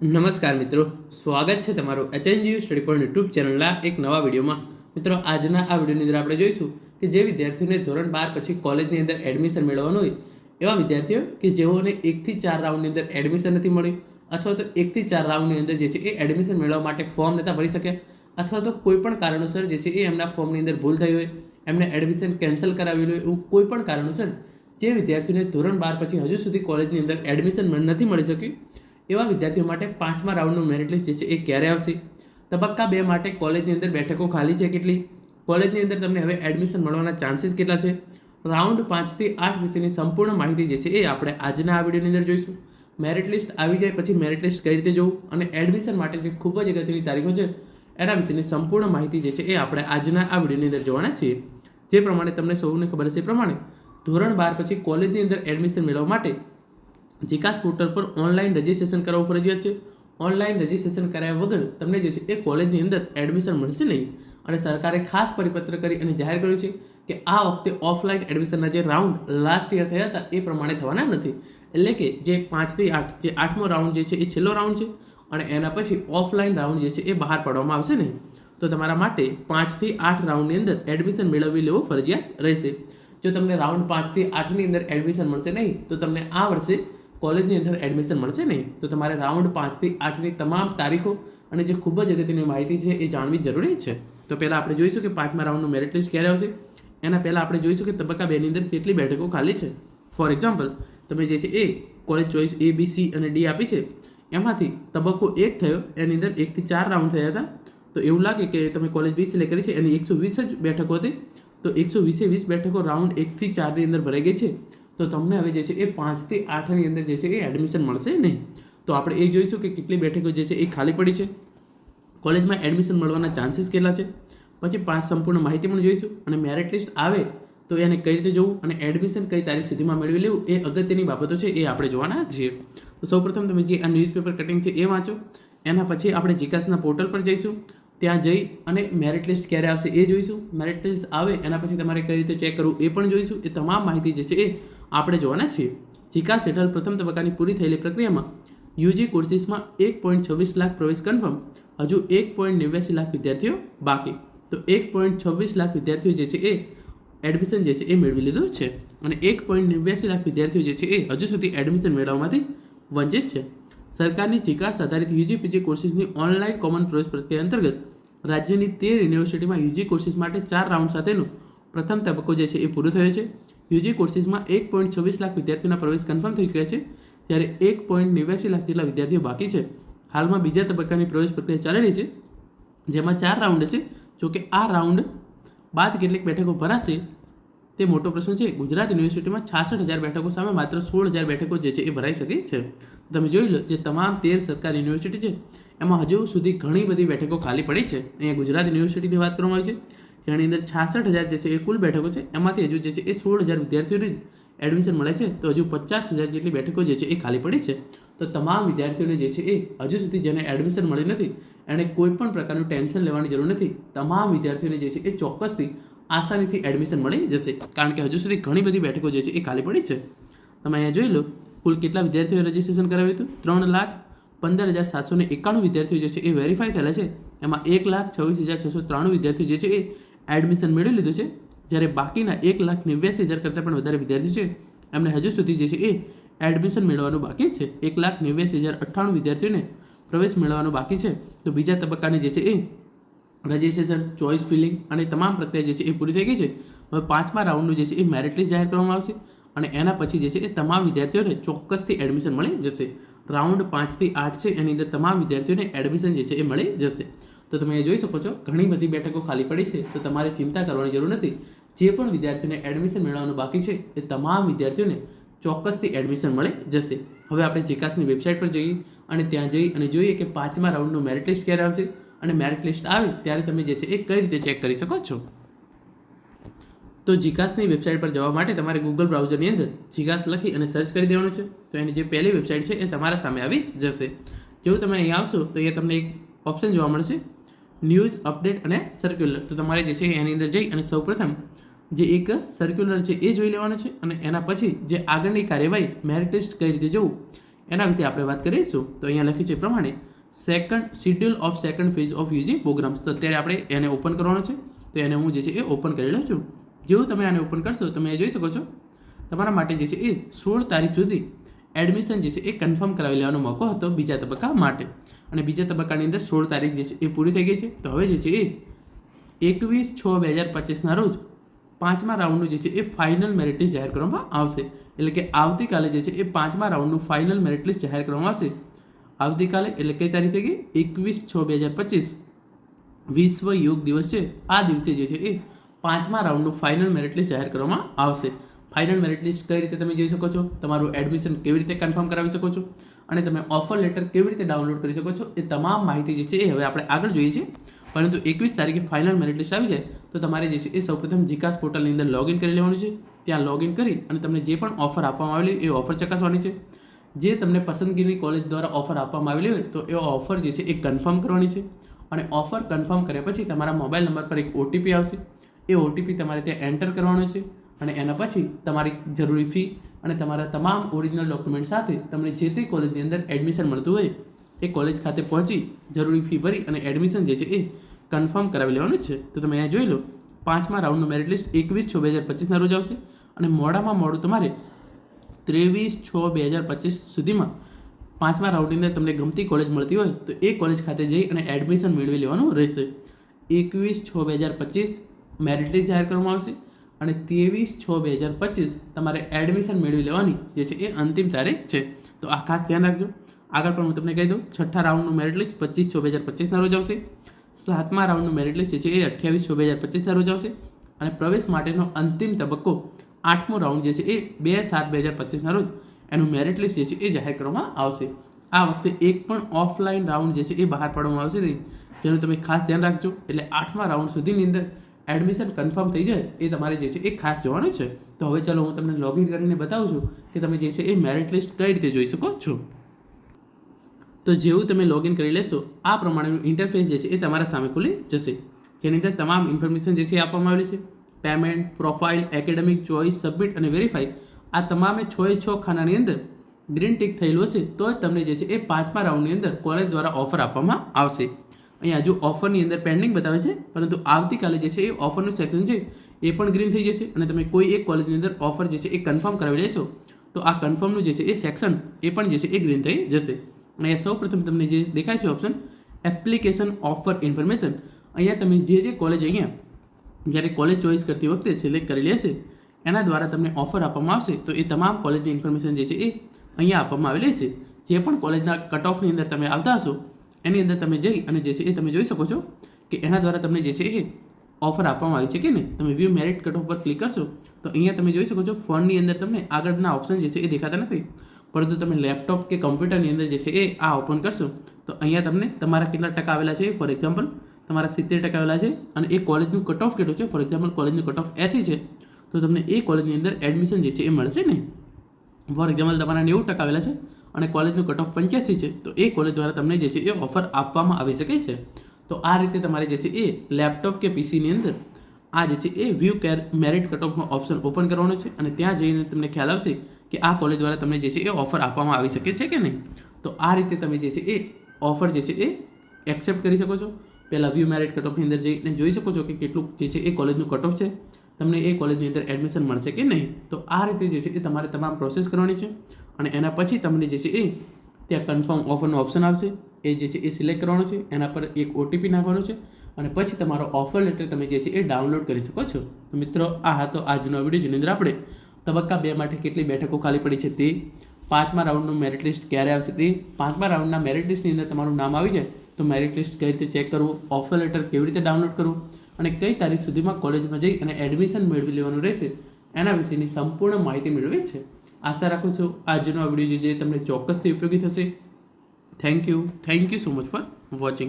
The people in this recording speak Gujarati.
નમસ્કાર મિત્રો, સ્વાગત છે તમારું એચએનજીયુ સ્ટડી પોઈન્ટ યુટ્યુબ ચેનલના એક નવા વિડીયોમાં. મિત્રો, આજના આ વિડીયોની અંદર આપણે જોઈશું કે જે વિદ્યાર્થીઓને ધોરણ બાર પછી કોલેજની અંદર એડમિશન મેળવવાનું હોય, એવા વિદ્યાર્થીઓ કે જેઓને એકથી ચાર રાઉન્ડની અંદર એડમિશન નથી મળ્યું અથવા તો એકથી ચાર રાઉન્ડની અંદર જે છે એ એડમિશન મેળવવા માટે ફોર્મ નહોતા ભરી શકે, અથવા તો કોઈપણ કારણોસર જે છે એ એમના ફોર્મની અંદર ભૂલ થઈ હોય, એમને એડમિશન કેન્સલ કરાવેલું હોય એવું કોઈપણ કારણોસર જે વિદ્યાર્થીઓને ધોરણ બાર પછી હજુ સુધી કોલેજની અંદર એડમિશન નથી મળી શક્યું એવા વિદ્યાર્થીઓ માટે પાંચમા રાઉન્ડનું મેરિટ લિસ્ટ છે એ ક્યારે આવશે? તબક્કા બે માટે કોલેજની અંદર બેઠકો ખાલી છે કેટલી? કોલેજની અંદર તમને હવે એડમિશન મળવાના ચાન્સીસ કેટલા છે? રાઉન્ડ પાંચથી આઠ વિશેની સંપૂર્ણ માહિતી જે છે એ આપણે આજના આ વિડીયોની અંદર જોઈશું. મેરિટ લિસ્ટ આવી જાય પછી મેરિટ લિસ્ટ કઈ રીતે જોવું? અને એડમિશન માટે જે ખૂબ જ અગત્યની તારીખો છે, એના વિશેની સંપૂર્ણ માહિતી જે છે એ આપણે આજના આ વિડીયોની અંદર જોવાના છીએ. જે પ્રમાણે તમને સૌને ખબર હશે એ પ્રમાણે ધોરણ બાર પછી કોલેજની અંદર એડમિશન મેળવવા માટે જીકાસ પોર્ટલ પર ઓનલાઈન રજિસ્ટ્રેશન કરાવવું ફરજિયાત છે. ઓનલાઈન રજિસ્ટ્રેશન કરાયા વગર તમને જે છે એ કોલેજની અંદર એડમિશન મળશે નહીં. અને સરકારે ખાસ પરિપત્ર કરી અને જાહેર કર્યું છે કે આ વખતે ઓફલાઈન એડમિશનના જે રાઉન્ડ લાસ્ટ યર થયા હતા એ પ્રમાણે થવાના નથી. એટલે કે જે પાંચથી આઠ, જે આઠમો રાઉન્ડ જે છે એ છેલ્લો રાઉન્ડ છે અને એના પછી ઓફલાઈન રાઉન્ડ જે છે એ બહાર પાડવામાં આવશે નહીં. તો તમારા માટે પાંચથી આઠ રાઉન્ડની અંદર એડમિશન મેળવી લેવું ફરજિયાત રહેશે. જો તમને રાઉન્ડ પાંચથી આઠની અંદર એડમિશન મળશે નહીં, તો તમને આ વર્ષે કોલેજની અંદર એડમિશન મળશે નહીં, તો તમારે રાઉન્ડ પાંચથી આઠની તમામ તારીખો અને જે ખૂબ જ અગત્યની માહિતી છે એ જાણવી જરૂરી છે. તો પહેલાં આપણે જોઈશું કે પાંચમા રાઉન્ડનું મેરિટ લિસ્ટ ક્યારે આવશે. એના પહેલાં આપણે જોઈશું કે તબક્કા બેની અંદર કેટલી બેઠકો ખાલી છે. ફોર એક્ઝામ્પલ તમે જે છે એ college choice A B C અને ડી આપી છે. એમાંથી તબક્કો એક થયો, એની અંદર એકથી ચાર રાઉન્ડ થયા હતા. તો એવું લાગે કે તમે કોલેજ બી સિલેક્ટ કરી છે, એની એકસો વીસ જ બેઠકો હતી. તો એકસો વીસે વીસ બેઠકો રાઉન્ડ એકથી ચારની અંદર ભરાઈ ગઈ છે. તો તમને હવે જે છે એ પાંચથી આઠની અંદર જે છે એ એડમિશન મળશે નહીં. તો આપણે એ જોઈશું કે કેટલી બેઠકો જે છે એ ખાલી પડી છે. કોલેજમાં એડમિશન મળવાના ચાન્સીસ કેટલા છે? પછી પાંચ સંપૂર્ણ માહિતી પણ જોઈશું અને મેરિટ લિસ્ટ આવે તો એને કઈ રીતે જોવું અને એડમિશન કઈ તારીખ સુધીમાં મેળવી લેવું એ અગત્યની બાબતો છે એ આપણે જોવાના છીએ. તો સૌપ્રથમ તમે જે આ ન્યૂઝપેપર કટિંગ છે એ વાંચો. એના પછી આપણે જીકાસના પોર્ટલ પર જઈશું. ત્યાં જઈ અને મેરિટ લિસ્ટ ક્યારે આવશે એ જોઈશું. મેરિટ લિસ્ટ આવે, એના પછી તમારે કઈ રીતે ચેક કરવું એ પણ જોઈશું. એ તમામ માહિતી જે છે એ આપણે જોવાના છીએ. જીકાસ હેઠળ પ્રથમ તબક્કાની પૂરી થયેલી પ્રક્રિયામાં યુજી કોર્સીસમાં એક પોઈન્ટ છવ્વીસ લાખ પ્રવેશ કન્ફર્મ હજુ એક પોઈન્ટ નેવ્યાસી લાખ વિદ્યાર્થીઓ બાકી. તો એક પોઈન્ટ છવ્વીસ લાખ વિદ્યાર્થીઓ જે છે એ એડમિશન જે છે એ મેળવી લીધું છે. અને એક પોઈન્ટ નેવ્યાસી લાખ વિદ્યાર્થીઓ જે છે એ હજુ સુધી એડમિશન મેળવવામાંથી વંચિત છે. સરકારની ચિકાસ આધારિત યુજી પીજી કોર્સિસની ઓનલાઈન કોમન પ્રવેશ પ્રક્રિયા અંતર્ગત રાજ્યની તેર યુનિવર્સિટીમાં યુજી કોર્સિસ માટે ચાર રાઉન્ડ સાથેનો પ્રથમ તબક્કો જે છે એ પૂરો થયો છે. યુજી કોર્સિસમાં એક પોઈન્ટ છવ્વીસ લાખ વિદ્યાર્થીઓના પ્રવેશ કન્ફર્મ થઈ ગયા છે, જ્યારે એક પોઈન્ટ નેવ્યાસી લાખ જેટલા વિદ્યાર્થીઓ બાકી છે. હાલમાં બીજા તબક્કાની પ્રવેશ પ્રક્રિયા ચાલી રહી છે, જેમાં ચાર રાઉન્ડ છે, જોકે આ રાઉન્ડ બાદ કેટલીક બેઠકો ભરાશે તે મોટો પ્રશ્ન છે, ગુજરાત યુનિવર્સિટીમાં છાસઠ હજાર બેઠકો સામે માત્ર સોળ હજાર બેઠકો જે છે એ ભરાઈ શકે છે. તમે જોઈ લો, જે તમામ તેર સરકારી યુનિવર્સિટી છે, એમાં હજુ સુધી ઘણી બધી બેઠકો ખાલી પડી છે. અહીંયા ગુજરાત યુનિવર્સિટીની વાત કરવામાં આવી છે, જેની અંદર છાસઠ હજાર જે છે એ કુલ બેઠકો છે, એમાંથી હજુ જે છે એ સોળ હજાર વિદ્યાર્થીઓને એડમિશન મળે છે. તો હજુ પચાસ હજાર જેટલી બેઠકો જે છે એ ખાલી પડી છે. તો તમામ વિદ્યાર્થીઓને જે છે એ હજુ સુધી જેને એડમિશન મળી નથી, એણે કોઈ પણ પ્રકારનું ટેન્શન લેવાની જરૂર નથી. તમામ વિદ્યાર્થીઓને જે છે એ ચોક્કસથી આસાનીથી એડમિશન મળી જશે. કારણ કે હજુ સુધી ઘણી બધી બેઠકો જે છે એ ખાલી પડી છે. તમે અહીંયા જોઈ લો, કુલ કેટલા વિદ્યાર્થીઓએ રજિસ્ટ્રેશન કરાવ્યું હતું? ત્રણ લાખ પંદર હજાર સાતસો એકાણું વિદ્યાર્થીઓ જે છે એ વેરીફાઈ થયેલા છે. એમાં એક લાખ છવ્વીસ હજાર છસો ત્રાણું વિદ્યાર્થીઓ જે છે એ એડમિશન મેળવી લીધું છે. જ્યારે બાકીના એક લાખ નેવ્યાસી હજાર કરતાં પણ વધારે વિદ્યાર્થીઓ છે. એમને હજુ સુધી જે છે એ એડમિશન મેળવવાનું બાકી છે. એક લાખ નેવ્યાસી હજાર અઠ્ઠાણું વિદ્યાર્થીઓને પ્રવેશ મેળવવાનો બાકી છે. તો બીજા તબક્કાની જે છે એ રજિસ્ટ્રેશન ચોઇસ ફિલિંગ અને તમામ પ્રક્રિયા જે છે એ પૂરી થઈ ગઈ છે. હવે પાંચમા રાઉન્ડનું જે છે એ મેરિટ લિસ્ટ જાહેર કરવામાં આવશે અને એના પછી જે છે એ તમામ વિદ્યાર્થીઓને ચોક્કસથી એડમિશન મળી જશે. રાઉન્ડ પાંચથી આઠ છે, એની અંદર તમામ વિદ્યાર્થીઓને એડમિશન જે છે એ મળી જશે. તો તમે એ જોઈ શકો છો, ઘણી બધી બેઠકો ખાલી પડી છે. તો તમારે ચિંતા કરવાની જરૂર નથી. જે પણ વિદ્યાર્થીઓને એડમિશન મેળવવાનું બાકી છે, એ તમામ વિદ્યાર્થીઓને ચોક્કસથી એડમિશન મળી જશે. હવે આપણે જીકાસની વેબસાઇટ પર જઈએ અને ત્યાં જઈ અને જોઈએ કે પાંચમા રાઉન્ડનું મેરિટ લિસ્ટ ક્યારે આવશે અને મેરિટ લિસ્ટ આવે ત્યારે તમે જે છે એ કઈ રીતે ચેક કરી શકો છો. તો જીકાસની વેબસાઇટ પર જવા માટે તમારે ગૂગલ બ્રાઉઝરની અંદર જીકાસ લખી અને સર્ચ કરી દેવાનું છે. તો એની જે પહેલી વેબસાઇટ છે એ તમારા સામે આવી જશે. જેવું તમે અહીં આવશો તો એ તમને એક ઓપ્શન જોવા મળશે. ન્યૂઝ અપડેટ અને સર્ક્યુલર તો તમારે જે છે એની અંદર જઈ અને સૌપ્રથમ જે એક સર્ક્યુલર છે, એ જોઈ લેવાનું છે અને એના પછી જે આગળની કાર્યવાહી મેરિટ લિસ્ટ કઈ રીતે જવું, એના વિશે આપણે વાત કરીશું. તો અહીંયા લખ્યું છે એ પ્રમાણે second schedule of second phase of UG programs તો અત્યારે આપણે એને ઓપન કરવાનો છે. તો એને હું જે છે એ ઓપન કરી લઉં છું. જેવું તમે આને ઓપન કરશો, તમે એ જોઈ શકો છો. તમારા માટે જે છે એ સોળ તારીખ સુધી એડમિશન જે છે એ કન્ફર્મ કરાવી લેવાનો મોકો હતો બીજા તબક્કા માટે. અને બીજા તબક્કાની અંદર સોળ તારીખ જે છે એ પૂરી થઈ ગઈ છે. તો હવે જે છે એ એકવીસ છ બે હજાર પચીસના રોજ પાંચમા રાઉન્ડનું જે છે એ ફાઇનલ મેરિટ લિસ્ટ જાહેર કરવામાં આવશે. એટલે કે આવતીકાલે જે છે એ પાંચમા રાઉન્ડનું ફાઇનલ મેરિટ લિસ્ટ જાહેર કરવામાં આવશે. આવતીકાલે એટલે કઈ તારીખ ગઈ? એકવીસ છ બે હજાર પચીસ. વિશ્વ યોગ દિવસ છે. આ દિવસે જે છે એ પાંચમા રાઉન્ડનું ફાઇનલ મેરિટ લિસ્ટ જાહેર કરવામાં આવશે. ફાઇનલ મેરિટ લિસ્ટ કઈ રીતે તમે જોઈ શકો છો? તમારું એડમિશન કેવી રીતે કન્ફર્મ કરાવી શકો છો? અને તમે ઓફર લેટર કેવી રીતે ડાઉનલોડ કરી શકો છો? એ તમામ માહિતી જે છે એ હવે આપણે આગળ જોઈએ છીએ. પરંતુ એકવીસ તારીખે ફાઇનલ મેરિટ લિસ્ટ આવી જાય, તો તમારે જે છે એ સૌપ્રથમ જીકાસ પોર્ટલની અંદર લોગિન કરી લેવાનું છે. ત્યાં લોગિન કરી અને તમને જે પણ ઓફર આપવામાં આવેલી એ ઓફર ચકાસવાની છે. જે તમને પસંદગીની કોલેજ દ્વારા ઓફર આપવામાં આવેલી હોય, તો એ ઓફર જે છે એ કન્ફર્મ કરવાની છે. અને ઓફર કન્ફર્મ કર્યા પછી તમારા મોબાઈલ નંબર પર એક ઓટીપી આવશે. એ ઓટીપી તમારે ત્યાં એન્ટર કરવાનો છે અને એના પછી તમારી જરૂરી ફી અને તમારા તમામ ઓરિજિનલ ડોક્યુમેન્ટ સાથે તમને જે તે કોલેજની અંદર એડમિશન મળતું હોય એ કોલેજ ખાતે પહોંચી જરૂરી ફી ભરી અને એડમિશન જે છે એ કન્ફર્મ કરાવી લેવાનું છે. તો તમે અહીંયા જોઈ લો, પાંચમા રાઉન્ડનું મેરિટ લિસ્ટ એકવીસ છ બે હજાર પચીસના રોજ આવશે અને મોડામાં મોડું તમારે ત્રેવીસ છ બે હજાર પચીસ સુધીમાં પાંચમા રાઉન્ડની અંદર તમને ગમતી કોલેજ મળતી હોય તો એ કોલેજ ખાતે જઈ અને એડમિશન મેળવી લેવાનું રહેશે. એકવીસ છ બે હજાર પચીસ મેરિટ લિસ્ટ જાહેર કરવામાં આવશે અને ત્રેવીસ છ બે હજાર પચીસ તમારે એડમિશન મેળવી લેવાની જે છે એ અંતિમ તારીખ છે. તો આ ખાસ ધ્યાન રાખજો. આગળ પણ હું તમને કહી દઉં, છઠ્ઠા રાઉન્ડનું મેરિટ લિસ્ટ પચીસ છ બે હજાર પચીસના રોજ આવશે. સાતમા રાઉન્ડનું મેરિટ લિસ્ટ છે એ અઠ્યાવીસ છ બે હજાર પચીસના રોજ આવશે. અને પ્રવેશ માટેનો અંતિમ તબક્કો આઠમો રાઉન્ડ જે છે એ બે સાત બે હજાર પચીસના રોજ, એનું મેરિટ લિસ્ટ જે છે એ જાહેર કરવામાં આવશે. આ વખતે એક પણ ઓફલાઈન રાઉન્ડ જે છે એ બહાર પાડવામાં આવશે નહીં. જેનું તમે ખાસ ધ્યાન રાખજો, એટલે આઠમા રાઉન્ડ સુધીની અંદર એડમિશન કન્ફર્મ થઈ જાય એ તમારે જે છે એ ખાસ જોવાનું છે. તો હવે ચાલો હું તમને લોગિન કરીને બતાવું છું કે તમે જે છે એ મેરિટ લિસ્ટ કઈ રીતે જોઈ શકો છો. તો જેવું તમે લોગિન કરી લેશો, આ પ્રમાણેનું ઇન્ટરફેસ જે છે એ તમારા સામે ખુલી જશે. જેની અંદર તમામ ઇન્ફોર્મેશન જે છે આપવામાં આવેલી છે. Payment profile academic choice submit અને વેરીફાઈ આ તમામે છ એ છ ખાનાની અંદર ગ્રીન ટિક થયેલું હશે, તો તમને જે છે એ પાંચમા રાઉન્ડની અંદર કોલેજ દ્વારા ઓફર આપવામાં આવશે. અહીંયા હજુ ઓફરની અંદર પેન્ડિંગ બતાવે છે, પરંતુ આવતીકાલે જે છે એ ઓફરનું સેક્શન છે એ પણ ગ્રીન થઈ જશે અને તમે કોઈ એક કોલેજની અંદર ઓફર જે છે એ કન્ફર્મ કરાવી લેશો, તો આ કન્ફર્મનું જે છે એ સેક્શન એ પણ જે છે એ ગ્રીન થઈ જશે. અહીંયા સૌ પ્રથમ તમને જે દેખાય છે ઓપ્શન એપ્લિકેશન ઓફર ઇન્ફોર્મેશન અહીંયા તમે જે જે કોલેજ અહીંયા જ્યારે કોલેજ ચોઇસ કરતી વખતે સિલેક્ટ કરી લેશે એના દ્વારા તમને ઓફર આપવામાં આવશે. તો એ તમામ કોલેજની ઇન્ફોર્મેશન જે છે એ અહીંયા આપવામાં આવેલી છે જે પણ કોલેજના કટ ઓફની અંદર તમે આવતા હશો, એની અંદર તમે જઈ અને જે છે એ તમે જોઈ શકો છો કે એના દ્વારા તમને જે છે એ ઓફર આપવામાં આવી છે કે નહીં. તમે વ્યૂ મેરિટ કટ ઓફ પર ક્લિક કરશો, તો અહીંયા તમે જોઈ શકો છો ફોનની અંદર તમને આગળના ઓપ્શન જે છે એ દેખાતા નથી. પરંતુ તમે લેપટોપ કે કમ્પ્યુટરની અંદર જે છે એ આ ઓપન કરશો, તો અહીંયા તમને તમારા કેટલા ટકા આવેલા છે? ફોર એક્ઝામ્પલ તમારા સિત્તેર ટકા આવેલા છે અને એ કોલેજનું કટ ઓફ કેટલું છે? ફોર એક્ઝામ્પલ કોલેજનું કટ ઓફ એસી છે. તો તમને એ કોલેજની અંદર એડમિશન જે છે એ મળશે નહીં ફોર એક્ઝામ્પલ તમારા નેવું ટકા આવેલા છે અને કોલેજનું કટ ઓફ પંચ્યાસી છે. તો એ કોલેજ દ્વારા તમને જે છે એ ઓફર આપવામાં આવી શકે છે. તો આ રીતે તમારે જે છે એ લેપટોપ કે પીસીની અંદર આ જે છે એ વ્યૂ કેર મેરિટ કટ ઓફનો ઓપ્શન ઓપન કરવાનો છે અને ત્યાં જઈને તમને ખ્યાલ આવશે કે આ કોલેજ દ્વારા તમને જે છે એ ઓફર આપવામાં આવી શકે છે કે નહીં. તો આ રીતે તમે જે છે એ ઓફર જે છે એ એક્સેપ્ટ કરી શકો છો. પહેલાં વ્યૂ મેરિટ કટ ઓફની અંદર જઈને જોઈ શકો છો કે કેટલું જે છે એ કોલેજનું કટ ઓફ છે. તમને એ કોલેજની અંદર એડમિશન મળશે કે નહીં. તો આ રીતે જે છે એ તમારે તમામ પ્રોસેસ કરવાની છે અને એના પછી તમને જે છે એ ત્યાં કન્ફર્મ ઓફરનો ઓપ્શન આવશે. એ જે છે એ સિલેક્ટ કરવાનો છે. એના પર એક ઓટીપી નાખવાનો છે. અને પછી તમારો ઓફર લેટર તમે જે છે એ ડાઉનલોડ કરી શકો છો. તો મિત્રો, આ હતો આજનો વીડિયો જેની અંદર આપણે તબક્કા બે માટે કેટલી બેઠકો ખાલી પડી છે તે પાંચમા રાઉન્ડનું મેરિટ લિસ્ટ ક્યારે આવશે તે? પાંચમા રાઉન્ડના મેરિટ લિસ્ટની અંદર તમારું નામ આવી જાય, તો મેરિટ લિસ્ટ કઈ રીતે ચેક કરવું? ઓફર લેટર કેવી રીતે ડાઉનલોડ કરવું? અને કઈ તારીખ સુધીમાં કોલેજમાં જઈ અને એડમિશન મેળવી લેવાનું રહેશે, એના વિશેની સંપૂર્ણ માહિતી મેળવી છે. આશા રાખું છું આજનો આ વીડિયો જે તમને ચોક્કસથી ઉપયોગી થશે. Thank you thank you so much for watching